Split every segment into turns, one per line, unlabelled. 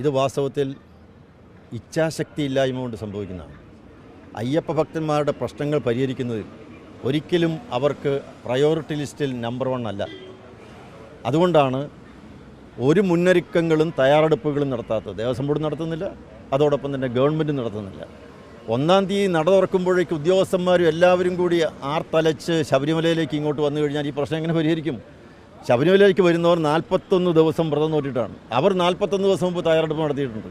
ഇത് വാസ്തവത്തിൽ ഇച്ഛാശക്തി ഇല്ലായ്മ കൊണ്ട് സംഭവിക്കുന്നതാണ്. അയ്യപ്പ ഭക്തന്മാരുടെ പ്രശ്നങ്ങൾ പരിഹരിക്കുന്നതിൽ ഒരിക്കലും അവർക്ക് പ്രയോറിറ്റി ലിസ്റ്റിൽ നമ്പർ വൺ അല്ല. അതുകൊണ്ടാണ് ഒരു മുന്നൊരുക്കങ്ങളും തയ്യാറെടുപ്പുകളും നടത്താത്തത്. ദേവസ്വം ബോർഡ് നടത്തുന്നില്ല അതോടൊപ്പം തന്നെ ഗവൺമെന്റ് നടത്തുന്നില്ല. ഒന്നാം തീയതി നട തുറക്കുമ്പോഴേക്ക് ഉദ്യോഗസ്ഥന്മാരും എല്ലാവരും കൂടി ആർത്തലച്ച് ശബരിമലയിലേക്ക് ഇങ്ങോട്ട് വന്നു കഴിഞ്ഞാൽ ഈ പ്രശ്നം എങ്ങനെ പരിഹരിക്കും? ശബരിമലയിലേക്ക് വരുന്നവർ നാൽപ്പത്തൊന്ന് ദിവസം വ്രതം നോറ്റിട്ടാണ്. അവർ നാൽപ്പത്തൊന്ന് ദിവസം മുമ്പ് തയ്യാറെടുപ്പ് നടത്തിയിട്ടുണ്ട്.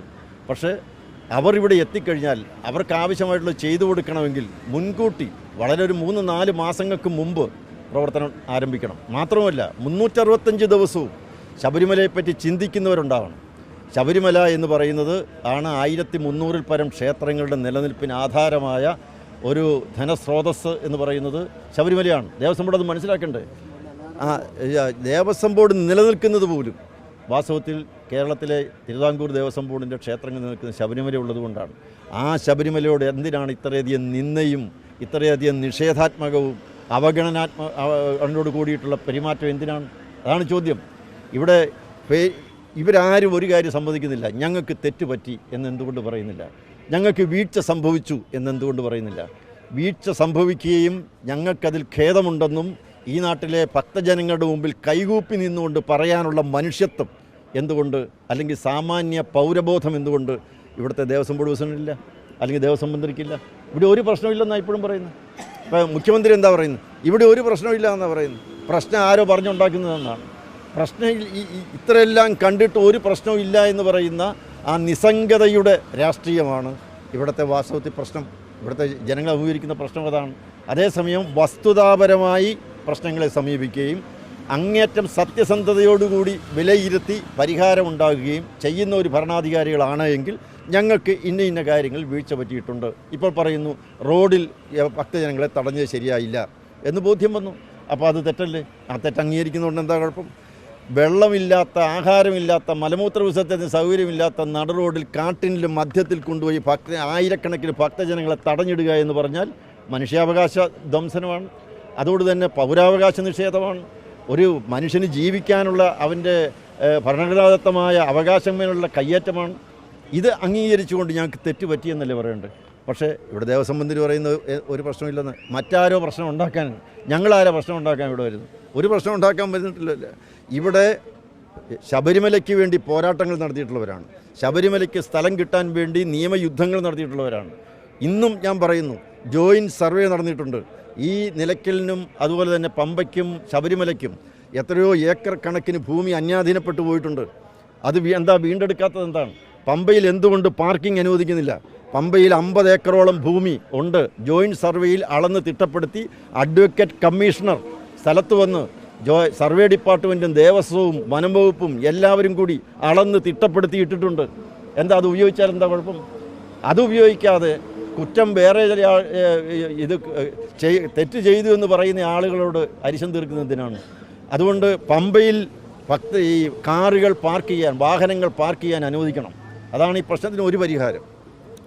പക്ഷേ അവർ ഇവിടെ എത്തിക്കഴിഞ്ഞാൽ അവർക്ക് ആവശ്യമായിട്ടുള്ള ചെയ്തു കൊടുക്കണമെങ്കിൽ മുൻകൂട്ടി വളരെ ഒരു മൂന്ന് നാല് മാസങ്ങൾക്ക് മുമ്പ് പ്രവർത്തനം ആരംഭിക്കണം. മാത്രമല്ല മുന്നൂറ്ററുപത്തഞ്ച് ദിവസവും ശബരിമലയെപ്പറ്റി ചിന്തിക്കുന്നവരുണ്ടാവണം. ശബരിമല എന്ന് പറയുന്നത് ആണ് ആയിരത്തി മുന്നൂറിൽ പരം ക്ഷേത്രങ്ങളുടെ നിലനിൽപ്പിന് ആധാരമായ ഒരു ധനസ്രോതസ് എന്ന് പറയുന്നത് ശബരിമലയാണ്. ദേവസ്വം ബോർഡ് അത് മനസ്സിലാക്കണ്ടേ? ദേവസ്വം ബോർഡ് നിലനിൽക്കുന്നത് പോലും വാസ്തവത്തിൽ കേരളത്തിലെ തിരുവിതാംകൂർ ദേവസ്വം ബോർഡിന്റെ ക്ഷേത്രങ്ങൾ നിൽക്കുന്ന ശബരിമല ഉള്ളതുകൊണ്ടാണ്. ആ ശബരിമലയോട് എന്തിനാണ് ഇത്രയധികം നിന്നയും ഇത്രയധികം നിഷേധാത്മകവും അവഗണനാത്മ കൂടിയിട്ടുള്ള പെരുമാറ്റം എന്തിനാണ്? അതാണ് ചോദ്യം. ഇവിടെ ഇവരാരും ഒരു കാര്യം സമ്മതിക്കുന്നില്ല. ഞങ്ങൾക്ക് തെറ്റ് പറ്റി എന്നെന്തുകൊണ്ട് പറയുന്നില്ല? ഞങ്ങൾക്ക് വീഴ്ച സംഭവിച്ചു എന്നെന്തുകൊണ്ട് പറയുന്നില്ല? വീഴ്ച സംഭവിക്കുകയും ഞങ്ങൾക്കതിൽ ഖേദമുണ്ടെന്നും ഈ നാട്ടിലെ ഭക്തജനങ്ങളുടെ മുമ്പിൽ കൈകൂപ്പി നിന്നുകൊണ്ട് പറയാനുള്ള മനുഷ്യത്വം എന്തുകൊണ്ട്? അല്ലെങ്കിൽ സാമാന്യ പൗരബോധം എന്തുകൊണ്ട്? ഇവിടുത്തെ ദേവസ്വം ബോർഡ് പ്രസിഡന്റില്ല അല്ലെങ്കിൽ ദേവസ്വം മന്ത്രിക്കില്ല. ഇവിടെ ഒരു പ്രശ്നമില്ലെന്നാണ് ഇപ്പോഴും പറയുന്നത്. ഇപ്പോൾ മുഖ്യമന്ത്രി എന്താ പറയുന്നത്? ഇവിടെ ഒരു പ്രശ്നമില്ല എന്നാണ് പറയുന്നത്. പ്രശ്നം ആരോ പറഞ്ഞുണ്ടാക്കുന്നതെന്നാണ്. പ്രശ്നം ഇത്രയെല്ലാം കണ്ടിട്ട് ഒരു പ്രശ്നവും ഇല്ല എന്ന് പറയുന്ന ആ നിസ്സംഗതയുടെ രാഷ്ട്രീയമാണ് ഇവിടുത്തെ വാസ്തവത്തിൽ പ്രശ്നം. ഇവിടുത്തെ ജനങ്ങൾ അഭിമുഖീകരിക്കുന്ന പ്രശ്നം അതാണ്. അതേസമയം വസ്തുതാപരമായി പ്രശ്നങ്ങളെ സമീപിക്കുകയും അങ്ങേറ്റം സത്യസന്ധതയോടുകൂടി വിലയിരുത്തി പരിഹാരമുണ്ടാകുകയും ചെയ്യുന്ന ഒരു ഭരണാധികാരികളാണ് എങ്കിൽ ഞങ്ങൾക്ക് ഇന്ന ഇന്ന കാര്യങ്ങൾ വീഴ്ച പറ്റിയിട്ടുണ്ട്. ഇപ്പോൾ പറയുന്നു റോഡിൽ ഭക്തജനങ്ങളെ തടഞ്ഞത് ശരിയായില്ല എന്ന് ബോധ്യം വന്നു. അപ്പോൾ അത് തെറ്റല്ലേ? ആ തെറ്റ് അംഗീകരിക്കുന്നതുകൊണ്ട് എന്താ കുഴപ്പം? വെള്ളമില്ലാത്ത ആഹാരമില്ലാത്ത മലമൂത്ര വിസർജനത്തിന് സൗകര്യമില്ലാത്ത നട റോഡിൽ കാട്ടിനിലും മധ്യത്തിൽ കൊണ്ടുപോയി ഭക്ത ആയിരക്കണക്കിന് ഭക്തജനങ്ങളെ തടഞ്ഞിടുക എന്ന് പറഞ്ഞാൽ മനുഷ്യാവകാശ ധ്വംസനമാണ്. അതുകൊണ്ട് തന്നെ പൗരാവകാശ നിഷേധമാണ്. ഒരു മനുഷ്യന് ജീവിക്കാനുള്ള അവന്റെ ഭരണഘടനാദത്തമായ അവകാശമേലുള്ള കയ്യേറ്റമാണ്. ഇത് അംഗീകരിച്ചുകൊണ്ട് ഞങ്ങൾക്ക് തെറ്റ് പറ്റിയെന്നല്ലേ പറയേണ്ടത്? പക്ഷേ ഇവിടെ ദേവസ്വം മന്ത്രി പറയുന്ന ഒരു പ്രശ്നമില്ലെന്ന്. മറ്റാരോ പ്രശ്നം ഉണ്ടാക്കാൻ ഞങ്ങളാരോ പ്രശ്നം ഉണ്ടാക്കാൻ ഇവിടെ വരുന്നു ഒരു പ്രശ്നം ഉണ്ടാക്കാൻ വരുന്നിട്ടില്ല. ഇവിടെ ശബരിമലയ്ക്ക് വേണ്ടി പോരാട്ടങ്ങൾ നടത്തിയിട്ടുള്ളവരാണ്. ശബരിമലയ്ക്ക് സ്ഥലം കിട്ടാൻ വേണ്ടി നിയമയുദ്ധങ്ങൾ നടത്തിയിട്ടുള്ളവരാണ്. ഇന്നും ഞാൻ പറയുന്നു ജോയിന്റ് സർവേ നടന്നിട്ടുണ്ട്. ഈ നിലയ്ക്കലിനും അതുപോലെ തന്നെ പമ്പയ്ക്കും ശബരിമലയ്ക്കും എത്രയോ ഏക്കർ കണക്കിന് ഭൂമി അന്യാധീനപ്പെട്ടു പോയിട്ടുണ്ട്. അത് എന്താ വീണ്ടെടുക്കാത്തത് എന്താണ്? പമ്പയിൽ എന്തുകൊണ്ട് പാർക്കിംഗ് അനുവദിക്കുന്നില്ല? പമ്പയിൽ അമ്പത് ഏക്കറോളം ഭൂമി ഉണ്ട്. ജോയിന്റ് സർവേയിൽ അളന്ന് തിട്ടപ്പെടുത്തി അഡ്വക്കേറ്റ് കമ്മീഷണർ സ്ഥലത്ത് വന്ന് ജോ സർവേ ഡിപ്പാർട്ട്മെന്റും ദേവസ്വവും വനം വകുപ്പും എല്ലാവരും കൂടി അളന്ന് തിട്ടപ്പെടുത്തിയിട്ടിട്ടുണ്ട്. എന്താ അത് ഉപയോഗിച്ചാൽ എന്താ കുഴപ്പം? അത് ഉപയോഗിക്കാതെ കുറ്റം വേറെ ചില ഇത് തെറ്റ് ചെയ്തു എന്ന് പറയുന്ന ആളുകളോട് അരിശം തീർക്കുന്നതിനാണ് അതുകൊണ്ട് പമ്പയിൽ ഭക്ത ഈ കാറുകൾ പാർക്ക് ചെയ്യാൻ വാഹനങ്ങൾ പാർക്ക് ചെയ്യാൻ അനുവദിക്കണം. അതാണ് ഈ പ്രശ്നത്തിന് ഒരു പരിഹാരം.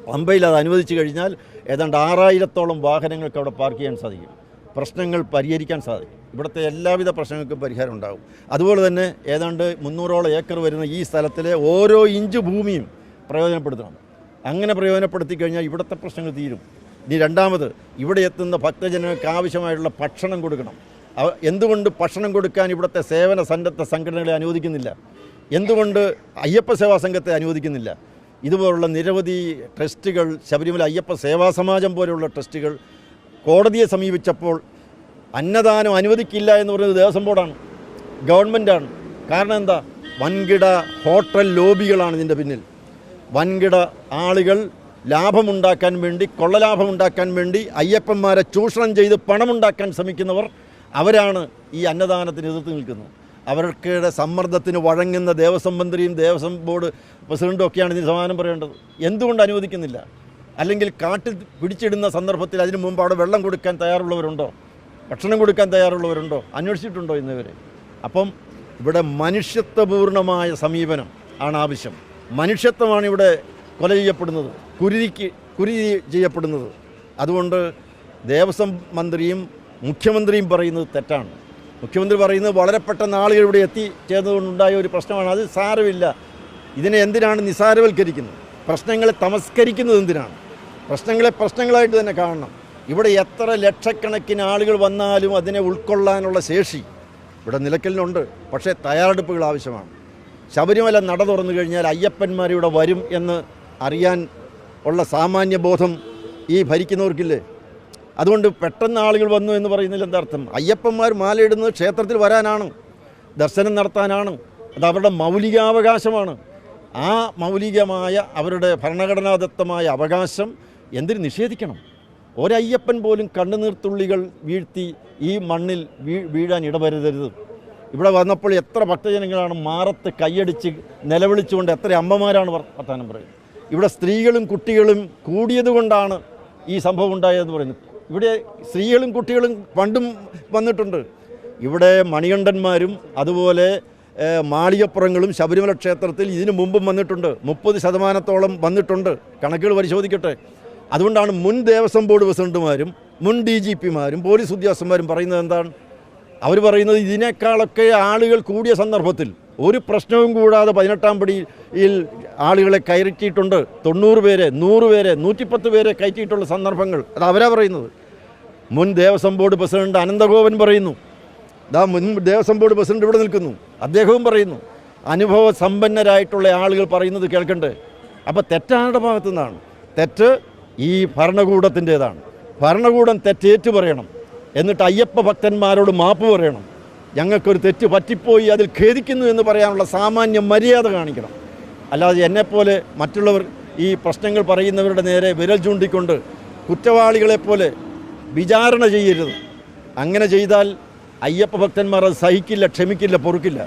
പമ്പയിൽ അത് അനുവദിച്ചു കഴിഞ്ഞാൽ ഏതാണ്ട് ആറായിരത്തോളം വാഹനങ്ങൾക്ക് അവിടെ പാർക്ക് ചെയ്യാൻ സാധിക്കും. പ്രശ്നങ്ങൾ പരിഹരിക്കാൻ സാധിക്കും. ഇവിടുത്തെ എല്ലാവിധ പ്രശ്നങ്ങൾക്കും പരിഹാരം ഉണ്ടാകും. അതുപോലെ തന്നെ ഏതാണ്ട് മുന്നൂറോളം ഏക്കർ വരുന്ന ഈ സ്ഥലത്തിലെ ഓരോ ഇഞ്ച് ഭൂമിയും പ്രയോജനപ്പെടുത്തണം. അങ്ങനെ പ്രയോജനപ്പെടുത്തി കഴിഞ്ഞാൽ ഇവിടുത്തെ പ്രശ്നങ്ങൾ തീരും. ഇനി രണ്ടാമത് ഇവിടെ എത്തുന്ന ഭക്തജനങ്ങൾക്ക് ആവശ്യമായിട്ടുള്ള ഭക്ഷണം കൊടുക്കണം. എന്തുകൊണ്ട് ഭക്ഷണം കൊടുക്കാൻ ഇവിടുത്തെ സേവന സന്നദ്ധ സംഘടനകളെ അനുവദിക്കുന്നില്ല? എന്തുകൊണ്ട് അയ്യപ്പ സേവാ സംഘത്തെ അനുവദിക്കുന്നില്ല? ഇതുപോലുള്ള നിരവധി ട്രസ്റ്റുകൾ ശബരിമല അയ്യപ്പ സേവാ സമാജം പോലെയുള്ള ട്രസ്റ്റുകൾ കോടതിയെ സമീപിച്ചപ്പോൾ അന്നദാനം അനുവദിക്കില്ല എന്ന് പറയുന്നത് ദേവസ്വം ബോർഡാണ് ഗവൺമെന്റാണ്. കാരണം എന്താ? വൻകിട ഹോട്ടൽ ലോബികളാണ് ഇതിന്റെ പിന്നിൽ. വൻകിട ആളുകൾ ലാഭമുണ്ടാക്കാൻ വേണ്ടി കൊള്ളലാഭമുണ്ടാക്കാൻ വേണ്ടി അയ്യപ്പന്മാരെ ചൂഷണം ചെയ്ത് പണമുണ്ടാക്കാൻ ശ്രമിക്കുന്നവർ അവരാണ് ഈ അന്നദാനത്തിന് എതിർത്ത് നിൽക്കുന്നത്. അവർക്കിടെ സമ്മർദ്ദത്തിന് വഴങ്ങുന്ന ദേവസ്വം മന്ത്രിയും ദേവസ്വം ബോർഡ് പ്രസിഡന്റും ഒക്കെയാണ് ഇതിന് സമാനം പറയേണ്ടത്. എന്തുകൊണ്ട് അനുവദിക്കുന്നില്ല? അല്ലെങ്കിൽ കാട്ടിൽ പിടിച്ചിടുന്ന സന്ദർഭത്തിൽ അതിനു മുമ്പ് അവിടെ വെള്ളം കൊടുക്കാൻ തയ്യാറുള്ളവരുണ്ടോ? ഭക്ഷണം കൊടുക്കാൻ തയ്യാറുള്ളവരുണ്ടോ? അന്വേഷിച്ചിട്ടുണ്ടോ ഇന്നുവരെ അപ്പം ഇവിടെ മനുഷ്യത്വപൂർണമായ സമീപനം ആണ് ആവശ്യം. മനുഷ്യത്വമാണ് ഇവിടെ കൊല ചെയ്യപ്പെടുന്നത്. കുരുതിക്ക് കുരു ചെയ്യപ്പെടുന്നത്. അതുകൊണ്ട് ദേവസ്വം മന്ത്രിയും മുഖ്യമന്ത്രിയും പറയുന്നത് തെറ്റാണ്. മുഖ്യമന്ത്രി പറയുന്നത് വളരെ പെട്ടെന്ന് ആളുകൾ ഇവിടെ എത്തിച്ചേർന്നതുകൊണ്ടുണ്ടായ ഒരു പ്രശ്നമാണ്. അത് സാരമില്ല. ഇതിനെ എന്തിനാണ് നിസാരവൽക്കരിക്കുന്നത്? പ്രശ്നങ്ങളെ തമസ്കരിക്കുന്നത് എന്തിനാണ്? പ്രശ്നങ്ങളെ പ്രശ്നങ്ങളായിട്ട് തന്നെ കാണണം. ഇവിടെ എത്ര ലക്ഷക്കണക്കിന് ആളുകൾ വന്നാലും അതിനെ ഉൾക്കൊള്ളാനുള്ള ശേഷി ഇവിടെ നിലക്കലിനുണ്ട് പക്ഷേ തയ്യാറെടുപ്പുകൾ ആവശ്യമാണ്. ശബരിമല നട തുറന്നു കഴിഞ്ഞാൽ അയ്യപ്പന്മാരിവിടെ വരും എന്ന് അറിയാൻ ഉള്ള സാമാന്യ ബോധം ഈ ഭരിക്കുന്നവർക്കില്ലേ? അതുകൊണ്ട് പെട്ടെന്ന് ആളുകൾ വന്നു എന്ന് പറയുന്നതിൽ എന്താ അർത്ഥം? അയ്യപ്പന്മാർ മാലയിടുന്നത് ക്ഷേത്രത്തിൽ വരാനാണ് ദർശനം നടത്താനാണ് അത് അവരുടെ മൗലികാവകാശമാണ്. ആ മൗലികമായ അവരുടെ ഭരണഘടനാദത്തമായ അവകാശം എന്തിന് നിഷേധിക്കണം? ഒരയ്യപ്പൻ പോലും കണ്ണുനീർത്തുള്ളികൾ വീഴ്ത്തി ഈ മണ്ണിൽ വീഴാൻ ഇടവരുതരുത് ഇവിടെ വന്നപ്പോൾ എത്ര ഭക്തജനങ്ങളാണ് മാറത്ത് കൈയടിച്ച് നിലവിളിച്ചുകൊണ്ട് എത്ര അമ്മമാരാണ് വർ- വർത്താനം പറയുന്നത്. ഇവിടെ സ്ത്രീകളും കുട്ടികളും കൂടിയതുകൊണ്ടാണ് ഈ സംഭവം ഉണ്ടായതെന്ന് പറയുന്നത്. ഇവിടെ സ്ത്രീകളും കുട്ടികളും പണ്ടും വന്നിട്ടുണ്ട്. ഇവിടെ മണികണ്ഠന്മാരും അതുപോലെ മാളികപ്പുറങ്ങളും ശബരിമല ക്ഷേത്രത്തിൽ ഇതിനു മുമ്പും വന്നിട്ടുണ്ട്. മുപ്പത് ശതമാനത്തോളം വന്നിട്ടുണ്ട്. കണക്കുകൾ പരിശോധിക്കട്ടെ. അതുകൊണ്ടാണ് മുൻ ദേവസ്വം ബോർഡ് പ്രസിഡന്റുമാരും മുൻ ഡി ജി പിമാരും പോലീസ് ഉദ്യോഗസ്ഥന്മാരും പറയുന്നത് എന്താണ്? അവർ പറയുന്നത് ഇതിനേക്കാളൊക്കെ ആളുകൾ കൂടിയ സന്ദർഭത്തിൽ ഒരു പ്രശ്നവും കൂടാതെ പതിനെട്ടാം പടിയിൽ ആളുകളെ കയറ്റിയിട്ടുണ്ട്. തൊണ്ണൂറ് പേരെ നൂറ് പേരെ നൂറ്റിപ്പത്ത് പേരെ കയറ്റിയിട്ടുള്ള സന്ദർഭങ്ങൾ. അത് അവരാ പറയുന്നത്. മുൻ ദേവസ്വം ബോർഡ് പ്രസിഡന്റ് അനന്തഗോപൻ പറയുന്നു. ദാ മുൻ ദേവസ്വം ബോർഡ് പ്രസിഡന്റ് ഇവിടെ നിൽക്കുന്നു. അദ്ദേഹവും പറയുന്നു. അനുഭവ സമ്പന്നരായിട്ടുള്ള ആളുകൾ പറയുന്നത് കേൾക്കണ്ടേ? അപ്പോൾ തെറ്റാരുടെ ഭാഗത്തു നിന്നാണ് തെറ്റ് ഈ ഭരണകൂടത്തിന്റേതാണ്. ഭരണകൂടം തെറ്റേറ്റു പറയണം. എന്നിട്ട് അയ്യപ്പ ഭക്തന്മാരോട് മാപ്പ് പറയണം. ഞങ്ങൾക്കൊരു തെറ്റ് പറ്റിപ്പോയി അതിൽ ഖേദിക്കുന്നു എന്ന് പറയാനുള്ള സാമാന്യ മര്യാദ കാണിക്കണം. അല്ലാതെ എന്നെപ്പോലെ മറ്റുള്ളവർ ഈ പ്രശ്നങ്ങൾ പറയുന്നവരുടെ നേരെ വിരൽ ചൂണ്ടിക്കൊണ്ട് കുറ്റവാളികളെപ്പോലെ വിചാരണ ചെയ്യരുത്. അങ്ങനെ ചെയ്താൽ അയ്യപ്പ ഭക്തന്മാർ അത് സഹിക്കില്ല ക്ഷമിക്കില്ല പൊറുക്കില്ല.